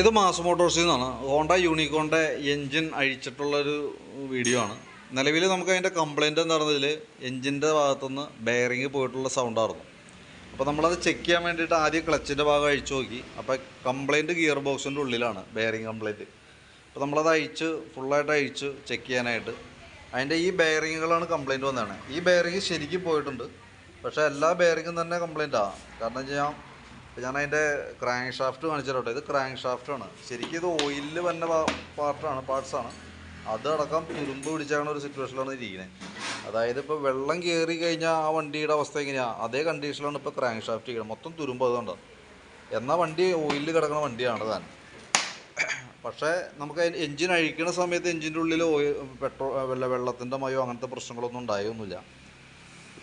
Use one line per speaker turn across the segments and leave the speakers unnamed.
ഇത് മാസ് മോട്ടോഴ്സിൽ നിന്നാണ് ഹോണ്ട യൂണിക്കോണിന്റെ എൻജിൻ അഴിച്ചിട്ടുള്ളൊരു വീഡിയോ ആണ്. നിലവിൽ നമുക്ക് അതിന്റെ കംപ്ലയിന്റ് എന്ന് പറഞ്ഞതിൽ എൻജിന്റെ ഭാഗത്തുനിന്ന് ബെയറിങ് പോയിട്ടുള്ള സൗണ്ടായിരുന്നു അപ്പോൾ നമ്മളത് ചെക്ക് ചെയ്യാൻ വേണ്ടിയിട്ട് ആദ്യം ക്ലച്ചിന്റെ ഭാഗം അഴിച്ചു നോക്കി. അപ്പോൾ കംപ്ലയിന്റ് ഗിയർ ബോക്സിന്റെ ഉള്ളിലാണ് ബെയറിങ് കംപ്ലയിന്റ് അപ്പോൾ നമ്മളത് അഴിച്ച് ഫുള്ളായിട്ട് അഴിച്ച് ചെക്ക് ചെയ്യാനായിട്ട്. അതിന്റെ ഈ ബെയറിങ്ങുകളാണ് കംപ്ലയിന്റ് വന്നതാണ്. ഈ ബെയറിങ് ശരിക്കും പോയിട്ടുണ്ട്. പക്ഷേ എല്ലാ ബെയറിങ്ങും തന്നെ കംപ്ലൈന്റാണ് കാരണം വെച്ചാൽ ഇപ്പം ഞാൻ അതിന്റെ ക്രാങ്ക് ഷാഫ്റ്റ് കാണിച്ചിട്ടോ ഇത് ക്രാങ്ക് ഷാഫ്റ്റാണ് ശരിക്കും ഇത് ഓയിലിൽ വന്ന പാർട്ടാണ് പാർട്സാണ്. അതടക്കം തുരുമ്പ് പിടിച്ചാണ് ഒരു സിറ്റുവേഷനിലാണ് ഇരിക്കുന്നത് അതായത് ഇപ്പോൾ വെള്ളം കയറി കഴിഞ്ഞാൽ ആ വണ്ടിയുടെ അവസ്ഥ എങ്ങനെയാണ് അതേ കണ്ടീഷനിലാണ് ഇപ്പോൾ ക്രാങ്ക് ഷാഫ്റ്റ് ചെയ്യുന്നത് മൊത്തം തുരുമ്പ് അതുകൊണ്ടാണ് എന്നാൽ വണ്ടി ഓയിലിൽ കിടക്കുന്ന വണ്ടിയാണ് താൻ. പക്ഷേ നമുക്ക് എഞ്ചിൻ അഴിക്കുന്ന സമയത്ത് എഞ്ചിന്റെ ഉള്ളിൽ ഓയിൽ പെട്രോൾ വെള്ള വെള്ളത്തിന്റെ മയോ അങ്ങനത്തെ പ്രശ്നങ്ങളൊന്നും ഉണ്ടായൊന്നുമില്ല.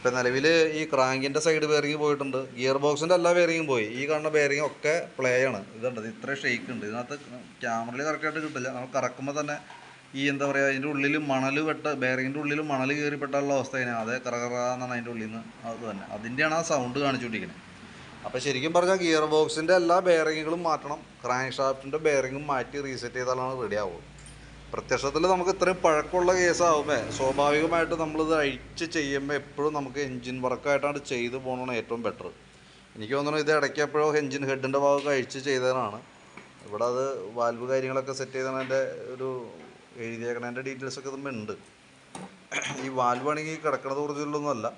ഇപ്പം നിലവിൽ ഈ ക്രാങ്കിന്റെ സൈഡ് ബെയറിങ് പോയിട്ടുണ്ട്. ഗിയർ ബോക്സിന്റെ എല്ലാ ബെയറിങ്ങും പോയി. ഈ കാണുന്ന ബെയറിങ് ഒക്കെ പ്ലേ ആണ്. ഇതുണ്ട്. ഇത് ഇത്ര ഷെയ്ക്ക് ഉണ്ട്. ഇതിനകത്ത് ക്യാമറയിൽ കറക്റ്റായിട്ട് കിട്ടില്ല. നമ്മൾ കറക്കുമ്പോൾ തന്നെ ഈ എന്താ പറയുക അതിന്റെ ഉള്ളിൽ മണൽ വെട്ട ബെയറിങ്ങിന്റെ ഉള്ളിൽ മണൽ കയറിപ്പെട്ടുള്ള അവസ്ഥയാണ് അതേ കറകറാന്നാണ് അതിന്റെ ഉള്ളിൽ നിന്ന് അത് തന്നെ. അതിന്റെയാണ് ആ സൗണ്ട് കാണിച്ചുകൊണ്ടിരിക്കുന്നത് അപ്പോൾ ശരിക്കും പറഞ്ഞാൽ ഗിയർ ബോക്സിന്റെ എല്ലാ ബെയറിങ്ങുകളും മാറ്റണം. ക്രാങ്ക് ഷാഫ്റ്റിന്റെ ബെയറിങ്ങും മാറ്റി റീസെറ്റ് ചെയ്താലാണ് റെഡി ആവുള്ളൂ. പ്രത്യക്ഷത്തിൽ നമുക്ക് ഇത്രയും പഴക്കമുള്ള കേസാവുമ്പോൾ സ്വാഭാവികമായിട്ട് നമ്മളിത് അഴിച്ച് ചെയ്യുമ്പോൾ എപ്പോഴും നമുക്ക് എൻജിൻ വർക്കായിട്ടാണ് ചെയ്തു പോകണമെന്ന് ഏറ്റവും ബെറ്റർ എനിക്ക് തോന്നുന്നു ഇത് ഇടയ്ക്ക് എപ്പോഴോ എൻജിൻ ഹെഡിന്റെ ഭാഗമൊക്കെ അഴിച്ച് ചെയ്തതാണ്. ഇവിടെ അത് വാൽവ് കാര്യങ്ങളൊക്കെ സെറ്റ് ചെയ്തതിന്റെ ഒരു എഴുതിയേക്കണതിന്റെ ഡീറ്റെയിൽസ് ഒക്കെ ഇതുമ്പോൾ ഉണ്ട്. ഈ വാൽവ് ആണെങ്കിൽ കിടക്കണത് ഒറിജിനലൊന്നും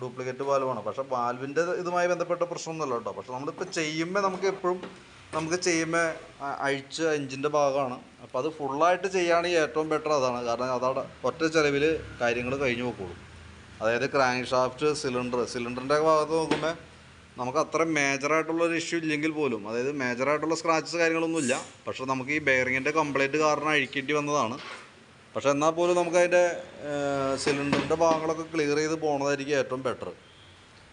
ഡ്യൂപ്ലിക്കേറ്റ് വാൽവാണ് പക്ഷേ വാൽവിന്റെ ഇതുമായി ബന്ധപ്പെട്ട പ്രശ്നമൊന്നുമല്ല കേട്ടോ. പക്ഷേ നമ്മളിപ്പോൾ ചെയ്യുമ്പോൾ നമുക്ക് എപ്പോഴും നമുക്ക് ചെയ്യുമ്പോൾ അഴിച്ച എഞ്ചിന്റെ ഭാഗമാണ്. അപ്പോൾ അത് ഫുള്ളായിട്ട് ചെയ്യുകയാണെങ്കിൽ ഏറ്റവും ബെറ്റർ അതാണ്. കാരണം അതവിടെ ഒറ്റ ചെലവിൽ കാര്യങ്ങൾ കഴിഞ്ഞു പോക്കോളും. അതായത് ക്രാങ്ക് ഷാഫ്റ്റ് സിലിണ്ടർ സിലിണ്ടറിന്റെ ഭാഗത്ത് നോക്കുമ്പോൾ നമുക്ക് അത്ര മേജറായിട്ടുള്ളൊരു ഇഷ്യൂ ഇല്ലെങ്കിൽ പോലും അതായത് മേജറായിട്ടുള്ള സ്ക്രാച്ചസ് കാര്യങ്ങളൊന്നുമില്ല പക്ഷേ നമുക്ക് ഈ ബെയറിങ്ങിന്റെ കംപ്ലൈന്റ് കാരണം അഴിക്കേണ്ടി വന്നതാണ്. പക്ഷേ എന്നാൽ പോലും നമുക്ക് അതിന്റെ സിലിണ്ടറിന്റെ ഭാഗങ്ങളൊക്കെ ക്ലിയർ ചെയ്ത് പോകുന്നതായിരിക്കും ഏറ്റവും ബെറ്റർ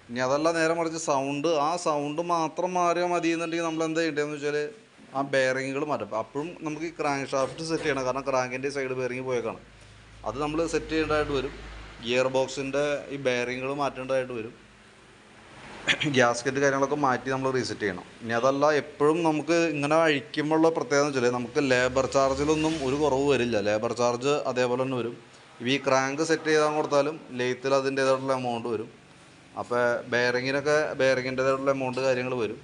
ഇനി അതല്ല നേരെ മറിച്ച് സൗണ്ട് ആ സൗണ്ട് മാത്രം മാറിയാൽ മതി എന്നുണ്ടെങ്കിൽ നമ്മൾ എന്താ ചെയ്യേണ്ടതെന്ന് വെച്ചാൽ ആ ബെയറിങ്ങുകൾ മാറ്റും അപ്പോഴും നമുക്ക് ഈ ക്രാങ്ക് ഷാഫ്റ്റ് സെറ്റ് ചെയ്യണം. കാരണം ക്രാങ്കിന്റെ സൈഡ് ബെയറിങ് പോയേക്കാണ്. അത് നമ്മൾ സെറ്റ് ചെയ്യേണ്ടതായിട്ട് വരും. ഗിയർ ബോക്സിന്റെ ഈ ബെയറിങ്ങുകൾ മാറ്റേണ്ടതായിട്ട് വരും. ഗ്യാസ്കറ്റ് കാര്യങ്ങളൊക്കെ മാറ്റി നമ്മൾ റീസെറ്റ് ചെയ്യണം. ഇനി അതല്ല എപ്പോഴും നമുക്ക് ഇങ്ങനെ അഴിക്കുമ്പോഴുള്ള പ്രത്യേകത എന്ന് വെച്ചാൽ നമുക്ക് ലേബർ ചാർജിലൊന്നും ഒരു കുറവ് വരില്ല. ലേബർ ചാർജ് അതേപോലെ തന്നെ വരും. ഈ ക്രാങ്ക് സെറ്റ് ചെയ്താൽ കൊടുത്താലും ലെയ്ത്തിൽ അതിന്റേതായിട്ടുള്ള എമൗണ്ട് വരും. അപ്പോൾ ബെയറിങ്ങിനൊക്കെ ബെയറിങ്ങിന്റേതായിട്ടുള്ള എമൗണ്ട് കാര്യങ്ങൾ വരും.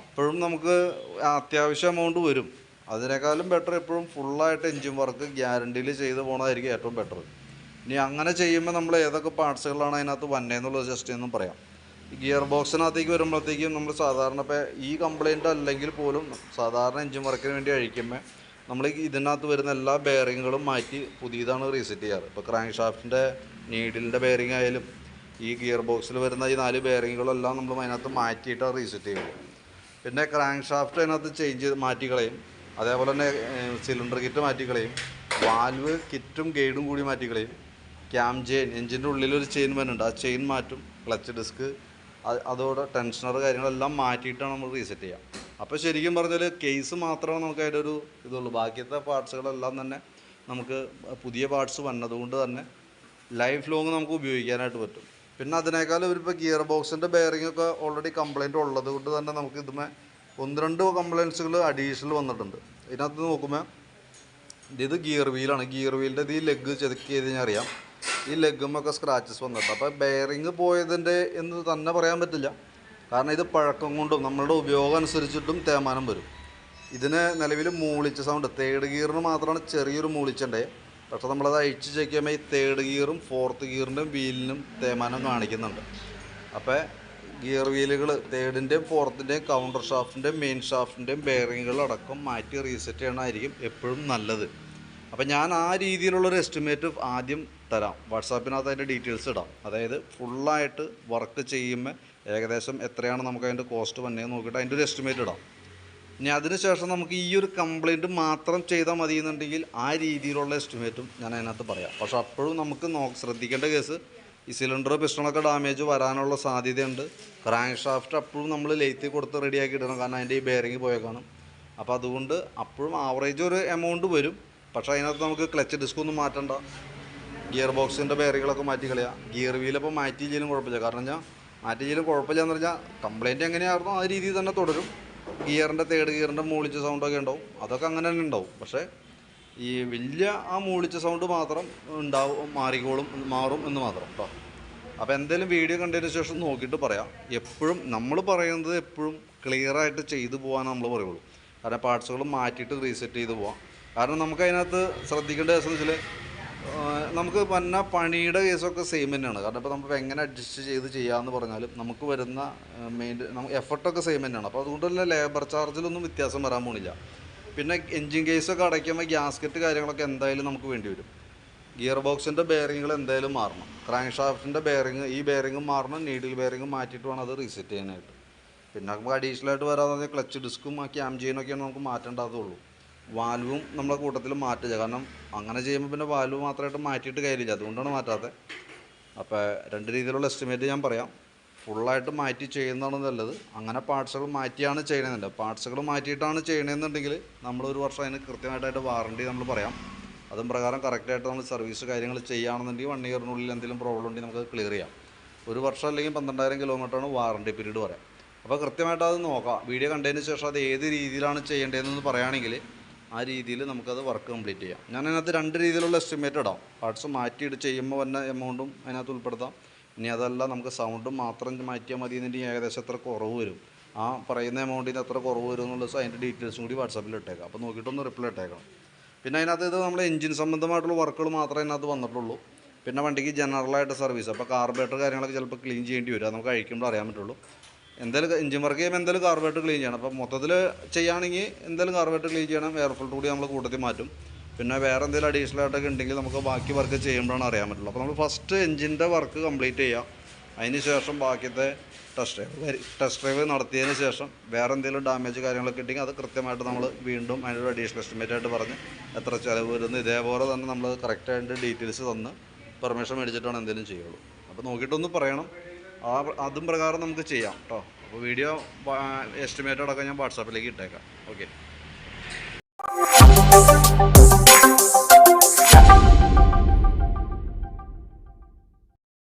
അപ്പോഴും നമുക്ക് അത്യാവശ്യം എമൗണ്ട് വരും. അതിനേക്കാളും ബെറ്റർ എപ്പോഴും ഫുള്ളായിട്ട് എൻജിൻ വർക്ക് ഗ്യാരണ്ടിയിൽ ചെയ്ത് പോകുന്നതായിരിക്കും ഏറ്റവും ബെറ്റർ ഇനി അങ്ങനെ ചെയ്യുമ്പോൾ നമ്മൾ ഏതൊക്കെ പാർട്സുകളാണ് അതിനകത്ത് വന്നേന്നുള്ളത് ജസ്റ്റ് ഒന്നും പറയാം. ഗിയർ ബോക്സിനകത്തേക്ക് വരുമ്പോഴത്തേക്കും നമ്മൾ സാധാരണ ഇപ്പോൾ ഈ കംപ്ലൈന്റ് അല്ലെങ്കിൽ പോലും സാധാരണ എൻജിൻ വർക്കിന് വേണ്ടി അഴിക്കുമ്പോൾ നമ്മൾ ഇതിനകത്ത് വരുന്ന എല്ലാ ബെയറിങ്ങുകളും മാറ്റി പുതിയതാണ് റീസെറ്റ് ചെയ്യാറ്. ഇപ്പോൾ ക്രാങ്ക് ഷാഫ്റ്റിന്റെ നീഡിലിന്റെ ബെയറിംഗ് ആയാലും ഈ ഗിയർ ബോക്സിൽ വരുന്ന ഈ നാല് ബെയറിങ്ങുകളെല്ലാം നമ്മൾ അതിനകത്ത് മാറ്റിയിട്ട് റീസെറ്റ് ചെയ്യും പിന്നെ ക്രാങ്ക് ഷാഫ്റ്റ് അതിനകത്ത് ചേഞ്ച് ചെയ്ത് മാറ്റി കളയും അതേപോലെ തന്നെ സിലിണ്ടർ കിറ്റ് മാറ്റി കളയും വാൽവ് കിറ്റും ഗൈഡും കൂടി മാറ്റി കളയും ക്യാം ചെയിൻ എഞ്ചിന്റെ ഉള്ളിലൊരു ചെയിൻ വരുന്നുണ്ട് ആ ചെയിൻ മാറ്റും. ക്ലച്ച് ഡിസ്ക് അതോടെ ടെൻഷനർ കാര്യങ്ങളെല്ലാം മാറ്റിയിട്ടാണ് നമ്മൾ റീസെറ്റ് ചെയ്യുക. അപ്പോൾ ശരിക്കും പറഞ്ഞാൽ കേസ് മാത്രമേ നമുക്ക് അതിന്റെ ഒരു ഇതുള്ളൂ. ബാക്കിയത്തെ പാർട്സുകളെല്ലാം തന്നെ നമുക്ക് പുതിയ പാർട്സ് വന്നതുകൊണ്ട് തന്നെ ലൈഫ് ലോങ് നമുക്ക് ഉപയോഗിക്കാനായിട്ട് പറ്റും. പിന്നെ അതിനേക്കാളും ഇവരിപ്പോൾ ഗിയർ ബോക്സിന്റെ ബെയറിംഗ് ഒക്കെ ഓൾറെഡി കംപ്ലൈന്റ് ഉള്ളത് കൊണ്ട് തന്നെ നമുക്ക് ഇതുമേ ഒന്ന് രണ്ട് കംപ്ലയിൻസുകൾ അഡീഷണൽ വന്നിട്ടുണ്ട്. ഇതിനകത്ത് നോക്കുമ്പോൾ ഇത് ഗിയർ വീലാണ് ഗിയർ വീലിന്റെ ഇത് ഈ ലെഗ് ചെതുക്കി കഴിഞ്ഞാൽ അറിയാം. ഈ ലെഗുമൊക്കെ സ്ക്രാച്ചസ് വന്നിട്ട് അപ്പോൾ ബെയറിങ് പോയതിന്റെ എന്ന് തന്നെ പറയാൻ പറ്റില്ല. കാരണം ഇത് പഴക്കം കൊണ്ടും നമ്മളുടെ ഉപയോഗം അനുസരിച്ചിട്ടും തേമാനം വരും. ഇതിന് നിലവിൽ മൂളിച്ച സൗണ്ട് തേർഡ് ഗിയറിന് മാത്രമാണ് ചെറിയൊരു മൂളിച്ചുണ്ടേ പക്ഷേ നമ്മളത് അഴിച്ച് ചെക്ക് ചെയ്യുമ്പോൾ ഈ തേർഡ് ഗിയറും ഫോർത്ത് ഗിയറിന്റെയും വീലിനും തേമാനം കാണിക്കുന്നുണ്ട്. അപ്പോൾ ഗിയർ വീലുകൾ തേർഡിന്റെയും ഫോർത്തിന്റെയും കൗണ്ടർ ഷാഫ്റ്റിന്റെയും മെയിൻ ഷാഫ്റ്റിന്റെയും ബെയറിങ്ങുകളടക്കം മാറ്റി റീസെറ്റ് ചെയ്യണമായിരിക്കും എപ്പോഴും നല്ലത്. അപ്പോൾ ഞാൻ ആ രീതിയിലുള്ളൊരു എസ്റ്റിമേറ്റ് ആദ്യം തരാം. വാട്സാപ്പിനകത്ത് അതിന്റെ ഡീറ്റെയിൽസ് ഇടാം. അതായത് ഫുള്ളായിട്ട് വർക്ക് ചെയ്യുമ്പോൾ ഏകദേശം എത്രയാണ് നമുക്ക് അതിന്റെ കോസ്റ്റ് വന്നതെന്ന് നോക്കിയിട്ട് അതിന്റെ ഒരു എസ്റ്റിമേറ്റ് ഇടാം. ഇനി അതിനുശേഷം നമുക്ക് ഈ ഒരു കംപ്ലയിന്റ് മാത്രം ചെയ്താൽ മതി എന്നുണ്ടെങ്കിൽ ആ രീതിയിലുള്ള എസ്റ്റിമേറ്റും ഞാൻ അതിനകത്ത് പറയാം. പക്ഷേ അപ്പോഴും നമുക്ക് നോ ശ്രദ്ധിക്കേണ്ട കേസ് ഈ സിലിണ്ടർ പിസ്റ്റണൊക്കെ ഡാമേജ് വരാനുള്ള സാധ്യതയുണ്ട്. ക്രാങ്ക് ഷാഫ്റ്റ് അപ്പോഴും നമ്മൾ ലെയ്ത്ത് കൊടുത്ത് റെഡിയാക്കി ഇടണം. കാരണം അതിന്റെ ഈ ബെയറിങ് പോയേക്കാണ്. അപ്പോൾ അതുകൊണ്ട് അപ്പോഴും ആവറേജ് ഒരു എമൗണ്ട് വരും. പക്ഷേ അതിനകത്ത് നമുക്ക് ക്ലച്ച് ഡിസ്ക് ഒന്നും മാറ്റണ്ട. ഗിയർ ബോക്സിന്റെ ബെയറികളൊക്കെ മാറ്റി കളയുക ഗിയർ വീലപ്പോൾ മാറ്റിയില്ലെങ്കിലും കുഴപ്പമില്ല. കാരണം ഞാൻ മാറ്റിയില്ലെങ്കിലും കുഴപ്പമില്ല എന്ന് പറഞ്ഞാൽ കംപ്ലയിന്റ് എങ്ങനെയായിരുന്നു ആ രീതിയിൽ തന്നെ തുടരും. ഗിയറിന്റെ തേർഡ് ഗിയറിന്റെ മൂളിച്ച സൗണ്ടൊക്കെ ഉണ്ടാവും. അതൊക്കെ അങ്ങനെ തന്നെ ഉണ്ടാവും. പക്ഷേ ഈ വലിയ ആ മൂളിച്ച സൗണ്ട് മാത്രം ഉണ്ടാവും മാറിക്കോളും മാറും എന്ന് മാത്രം കേട്ടോ അപ്പോൾ എന്തെങ്കിലും വീഡിയോ കണ്ടതിന് ശേഷം നോക്കിയിട്ട് പറയാം. എപ്പോഴും നമ്മൾ പറയുന്നത് എപ്പോഴും ക്ലിയറായിട്ട് ചെയ്തു പോകാൻ നമ്മൾ പറയുള്ളൂ. കാരണം പാർട്സുകൾ മാറ്റിയിട്ട് റീസെറ്റ് ചെയ്ത് പോവാം. കാരണം നമുക്ക് അതിനകത്ത് ശ്രദ്ധിക്കേണ്ട വെച്ചാൽ നമുക്ക് വന്ന പണിയുടെ കേസൊക്കെ സെയിം തന്നെയാണ്. കാരണം ഇപ്പോൾ നമുക്ക് എങ്ങനെ അഡ്ജസ്റ്റ് ചെയ്ത് ചെയ്യാമെന്ന് പറഞ്ഞാലും നമുക്ക് വരുന്ന മെയിൻ എഫർട്ടൊക്കെ സെയിം തന്നെയാണ്. അപ്പോൾ അതുകൊണ്ട് തന്നെ ലേബർ ചാർജിലൊന്നും വ്യത്യാസം വരാൻ പോണില്ല. പിന്നെ എൻജിൻ കേസൊക്കെ അടയ്ക്കുമ്പോൾ ഗ്യാസ്കറ്റ് കാര്യങ്ങളൊക്കെ എന്തായാലും നമുക്ക് വേണ്ടി വരും. ഗിയർ ബോക്സിന്റെ ബെയറിങ്ങുകൾ എന്തായാലും മാറണം. ക്രാങ്ക് ഷാഫ്റ്റിന്റെ ബെയറിങ് ഈ ബെയറിങ്ങും മാറണം. നീഡിൽ ബെയറിങ്ങും മാറ്റിയിട്ട് വേണം അത് റീസെറ്റ് ചെയ്യാനായിട്ട്. പിന്നെ നമുക്ക് അഡീഷണൽ ആയിട്ട് വരാതെ പറഞ്ഞാൽ ക്ലച്ച് ഡിസ്കും ആ ക്യാം ചെയിനൊക്കെയാണ് നമുക്ക് മാറ്റേണ്ടതുള്ളൂ. വാൽവും നമ്മുടെ കൂട്ടത്തിൽ മാറ്റുക. കാരണം അങ്ങനെ ചെയ്യുമ്പോൾ പിന്നെ വാൽവ് മാത്രമായിട്ട് മാറ്റിയിട്ട് കാര്യമില്ല. അതുകൊണ്ടാണ് മാറ്റാത്തത് അപ്പോൾ രണ്ട് രീതിയിലുള്ള എസ്റ്റിമേറ്റ് ഞാൻ പറയാം. ഫുള്ളായിട്ട് മാറ്റി ചെയ്യുന്നതാണ് നല്ലത്. അങ്ങനെ പാർട്സുകൾ മാറ്റിയാണ് ചെയ്യണമെന്നുണ്ട് പാർട്സുകൾ മാറ്റിയിട്ടാണ് ചെയ്യണമെന്നുണ്ടെങ്കിൽ നമ്മളൊരു വർഷം അതിന് കൃത്യമായിട്ടായിട്ട് വാറണ്ടി നമ്മൾ പറയാം. അതും പ്രകാരം കറക്റ്റായിട്ട് നമ്മൾ സർവീസ് കാര്യങ്ങൾ ചെയ്യുകയാണെന്നുണ്ടെങ്കിൽ വൺ ഇയറിനുള്ളിൽ എന്തെങ്കിലും പ്രോബ്ലം ഉണ്ടെങ്കിൽ നമുക്ക് ക്ലിയർ ചെയ്യാം. ഒരു വർഷം അല്ലെങ്കിൽ പന്ത്രണ്ടായിരം കിലോമീറ്ററാണ് വാറണ്ടി പീരീഡ് പറയാം. അപ്പോൾ കൃത്യമായിട്ട് അത് നോക്കാം. വീഡിയോ കണ്ടതിന് ശേഷം അത് ഏത് രീതിയിലാണ് ചെയ്യേണ്ടതെന്ന് പറയുകയാണെങ്കിൽ ആ രീതിയിൽ നമുക്കത് വർക്ക് കംപ്ലീറ്റ് ചെയ്യാം. ഞാൻ അതിനകത്ത് രണ്ട് രീതിയിലുള്ള എസ്റ്റിമേറ്റ് ഇടാം. പാർട്സ് മാറ്റിയിട്ട് ചെയ്യുമ്പോൾ വന്ന എമൗണ്ടും അതിനകത്ത് ഉൾപ്പെടുത്താം. ഇനി അതല്ല നമുക്ക് സൗണ്ടും മാത്രം മാറ്റിയാൽ മതി എന്നുണ്ടെങ്കിൽ ഏകദേശം എത്ര കുറവ് വരും. ആ പറയുന്ന എമൗണ്ടിന് എത്ര കുറവ് വരും എന്നുള്ള അതിന്റെ ഡീറ്റെയിൽസും കൂടി വാട്സാപ്പിൽ ഇട്ടേക്കാം. അപ്പോൾ നോക്കിയിട്ടൊന്ന് റിപ്ലൈ ഇട്ടേക്കണം. പിന്നെ അതിനകത്ത് ഇത് നമ്മൾ എഞ്ചിൻ സംബന്ധമായിട്ടുള്ള വർക്കുകൾ മാത്രമേ അതിനകത്ത് വന്നിട്ടുള്ളൂ. പിന്നെ വണ്ടിക്ക് ജനറലായിട്ട് സർവീസ് അപ്പോൾ കാർബറേറ്റർ കാര്യങ്ങളൊക്കെ ചിലപ്പോൾ ക്ലീൻ ചെയ്യേണ്ടി വരും. നമുക്ക് കഴിക്കുമ്പോൾ അറിയാൻ പറ്റുള്ളൂ. എന്തായാലും എഞ്ചിൻ വർക്ക് ചെയ്യുമ്പോൾ എന്തായാലും കാർബേറ്റർ ക്ലീൻ ചെയ്യണം. അപ്പോൾ മൊത്തത്തിൽ ചെയ്യുകയാണെങ്കിൽ എന്തായാലും കാർബേറ്റർ ക്ലീൻ ചെയ്യണം. എയർ ഫിൽറ്റർ കൂടി നമ്മൾ കൂട്ടത്തിൽ മാറ്റും. പിന്നെ വേറെ എന്തെങ്കിലും അഡീഷണൽ ആയിട്ടൊക്കെ ഉണ്ടെങ്കിൽ നമുക്ക് ബാക്കി വർക്ക് ചെയ്യുമ്പോഴാണ് അറിയാൻ പറ്റുള്ളൂ. അപ്പോൾ നമ്മൾ ഫസ്റ്റ് എഞ്ചിന്റെ വർക്ക് കംപ്ലീറ്റ് ചെയ്യാം. അതിന് ശേഷം ബാക്കിയത്തെ ടെസ്റ്റ് ഡ്രൈവ് ടെസ്റ്റ് ഡ്രൈവ് നടത്തിയതിന് ശേഷം വേറെ എന്തെങ്കിലും ഡാമേജ് കാര്യങ്ങളൊക്കെ ഉണ്ടെങ്കിൽ അത് കൃത്യമായിട്ട് നമ്മൾ വീണ്ടും അതിനൊരു അഡീഷണൽ എസ്റ്റിമേറ്റ് ആയിട്ട് പറഞ്ഞ് എത്ര ചിലവ് വരുന്നു. ഇതേപോലെ തന്നെ നമ്മൾ കറക്റ്റായിട്ട് ഡീറ്റെയിൽസ് തന്ന് പെർമിഷൻ മേടിച്ചിട്ടാണ് എന്തെങ്കിലും ചെയ്യുള്ളൂ. അപ്പോൾ നോക്കിയിട്ടൊന്ന് പറയണം. ആ അതും പ്രകാരം നമുക്ക് ചെയ്യാം കേട്ടോ അപ്പോൾ വീഡിയോ എസ്റ്റിമേറ്റ് ഞാൻ വാട്സാപ്പിലേക്ക് ഇട്ടേക്കാം. ഓക്കെ